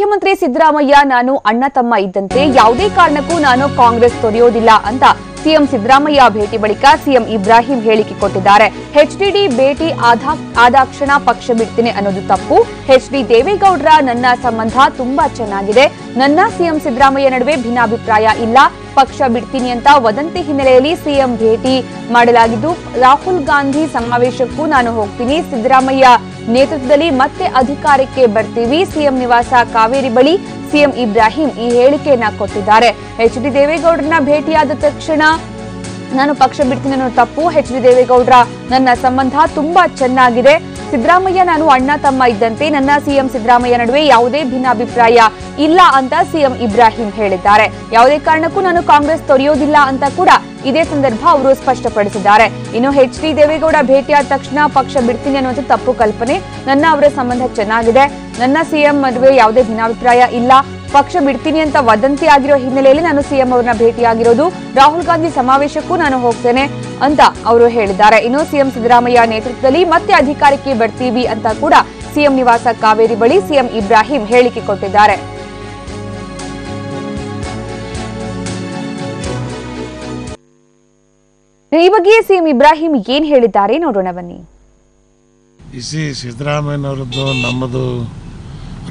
ಮುಖ್ಯಮಂತ್ರಿ ಸಿದ್ದರಾಮಯ್ಯ, ನಾನು ಅಣ್ಣ ತಮ್ಮ ಇದ್ದಂತೆ ಯಾವುದೇ ಕಾರಣಕ್ಕೂ ನಾನು ಕಾಂಗ್ರೆಸ್ ತೊರೆಯೋದಿಲ್ಲ ಅಂತ ಸಿಎಂ ಸಿದ್ದರಾಮಯ್ಯ ಭೇಟಿ ಬಳಿಕ ಸಿಎಂ ಇಬ್ರಾಹಿಂ ಹೇಳಿಕೆ ಕೊಟ್ಟಿದ್ದಾರೆ. ಎಚ್ಡಿಡಿ ಭೇಟಿ ಆದ ಆದಾಕ್ಷಣ ಪಕ್ಷ ಬಿಡ್ತೀನಿ ಅನ್ನೋದು ತಪ್ಪು. ಎಚ್ಡಿ ದೇವೇಗೌಡರ ನನ್ನ ಸಂಬಂಧ ತುಂಬಾ ಚೆನ್ನಾಗಿದೆ. ನನ್ನ ಸಿಎಂ ಸಿದ್ದರಾಮಯ್ಯ ನಡುವೆ ಭಿನ್ನಾಭಿಪ್ರಾಯ ಇಲ್ಲ. ಪಕ್ಷ ಬಿಡ್ತೀನಿ ಅಂತ ವದಂತಿ ಹಿನ್ನೆಲೆಯಲ್ಲಿ ಸಿಎಂ ಭೇಟಿ ಮಾಡಲಾಗಿದ್ದು, ರಾಹುಲ್ ಗಾಂಧಿ ಸಮಾವೇಶಕ್ಕೂ ನಾನು ಹೋಗ್ತೀನಿ. ಸಿದ್ದರಾಮಯ್ಯ ನೇತೃತ್ವದಲ್ಲಿ ಮತ್ತೆ ಅಧಿಕಾರಕ್ಕೆ ಬರ್ತೀವಿ. ಸಿಎಂ ನಿವಾಸ ಕಾವೇರಿ ಬಳಿ ಸಿಎಂ ಇಬ್ರಾಹಿಂ ಈ ಹೇಳಿಕೆಯನ್ನ ಕೊಟ್ಟಿದ್ದಾರೆ. ಎಚ್ ಡಿ ದೇವೇಗೌಡರನ್ನ ಭೇಟಿಯಾದ ತಕ್ಷಣ ನಾನು ಪಕ್ಷ ಬಿಡ್ತೀನಿ ಅನ್ನೋ ತಪ್ಪು. ಎಚ್ ಡಿ ದೇವೇಗೌಡರ ನನ್ನ ಸಂಬಂಧ ತುಂಬಾ ಚೆನ್ನಾಗಿದೆ. ಸಿದ್ದರಾಮಯ್ಯ, ನಾನು ಅಣ್ಣ, ತಮ್ಮ ಇದ್ದಂತೆ ನನ್ನ ಸಿಎಂ ಸಿದ್ದರಾಮಯ್ಯ ನಡುವೆ ಯಾವುದೇ ಭಿನ್ನಾಭಿಪ್ರಾಯ ಇಲ್ಲ ಅಂತ ಸಿಎಂ ಇಬ್ರಾಹಿಂ ಹೇಳಿದ್ದಾರೆ. ಯಾವುದೇ ಕಾರಣಕ್ಕೂ ನಾನು ಕಾಂಗ್ರೆಸ್ ತೊರೆಯೋದಿಲ್ಲ ಅಂತ ಕೂಡ ಇದೇ ಸಂದರ್ಭ ಅವರು ಸ್ಪಷ್ಟಪಡಿಸಿದ್ದಾರೆ. ಇನ್ನು ಎಚ್ ಡಿ ದೇವೇಗೌಡ ಭೇಟಿಯಾದ ತಕ್ಷಣ ಪಕ್ಷ ಬಿಡ್ತೀನಿ ಅನ್ನೋದು ತಪ್ಪು ಕಲ್ಪನೆ ನನ್ನ ಅವರ ಸಂಬಂಧ ಚೆನ್ನಾಗಿದೆ. ನನ್ನ ಸಿಎಂ ನಡುವೆ ಯಾವುದೇ ಭಿನ್ನಾಭಿಪ್ರಾಯ ಇಲ್ಲ. ಪಕ್ಷ ಬಿಡ್ತೀನಿ ಅಂತ ವದಂತಿ ಆಗಿರೋ ಹಿನ್ನೆಲೆಯಲ್ಲಿ ನಾನು ಸಿಎಂ ಅವರನ್ನ ಭೇಟಿಯಾಗಿರೋದು. ರಾಹುಲ್ ಗಾಂಧಿ ಸಮಾವೇಶಕ್ಕೂ ನಾನು ಹೋಗ್ತೇನೆ ಅಂತ ಅವರು ಹೇಳಿದ್ದಾರೆ. ಇನ್ನು ಸಿಎಂ ಸಿದ್ದರಾಮಯ್ಯ ನೇತೃತ್ವದಲ್ಲಿ ಮತ್ತೆ ಅಧಿಕಾರಕ್ಕೆ ಬರ್ತೀವಿ ಅಂತ ಕೂಡ ಸಿಎಂ ನಿವಾಸ ಕಾವೇರಿ ಬಳಿ ಸಿಎಂ ಇಬ್ರಾಹಿಂ ಹೇಳಿಕೆ ಕೊಟ್ಟಿದ್ದಾರೆ. ಈ ಬಗ್ಗೆ ಸಿಎಂ ಇಬ್ರಾಹಿಂ ಏನ್ ಹೇಳಿದ್ದಾರೆ ನೋಡೋಣ ಬನ್ನಿ. ಸಿದ್ದರಾಮಯ್ಯ ಸಿದ್ದರಾಮಯ್ಯನವ್ರದ್ದು ನಮ್ಮದು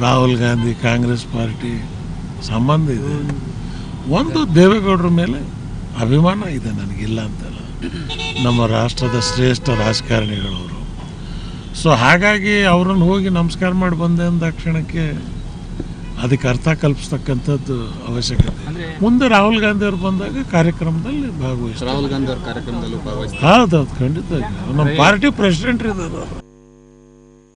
ರಾಹುಲ್ ಗಾಂಧಿ ಕಾಂಗ್ರೆಸ್ ಪಾರ್ಟಿ ಸಂಬಂಧ ಇದೆ. ಒಂದು ದೇವೇಗೌಡರ ಮೇಲೆ ಅಭಿಮಾನ ಇದೆ ನನಗಿಲ್ಲ ಅಂತಲ್ಲ. ನಮ್ಮ ರಾಷ್ಟ್ರದ ಶ್ರೇಷ್ಠ ರಾಜಕಾರಣಿಗಳವರು. ಸೊ ಹಾಗಾಗಿ ಅವ್ರನ್ನ ಹೋಗಿ ನಮಸ್ಕಾರ ಮಾಡಿ ಬಂದೆ ಅಂದ ಕ್ಷಣಕ್ಕೆ ಅದಕ್ಕೆ ಅರ್ಥ ಕಲ್ಪಿಸ್ತಕ್ಕಂಥದ್ದು ಅವಶ್ಯಕತೆ. ಮುಂದೆ ರಾಹುಲ್ ಗಾಂಧಿ ಅವರು ಬಂದಾಗ ಕಾರ್ಯಕ್ರಮದಲ್ಲಿ ಭಾಗವಹಿಸ್ತಾರೆ. ರಾಹುಲ್ ಗಾಂಧಿ ಅವ್ರ ಕಾರ್ಯಕ್ರಮದಲ್ಲೂ ಭಾಗವಹಿಸ್ತಾರೆ. ಹೌದೌದು ಖಂಡಿತ. ನಮ್ಮ ಪಾರ್ಟಿ ಪ್ರೆಸಿಡೆಂಟ್ ಇದ್ದಾರೆ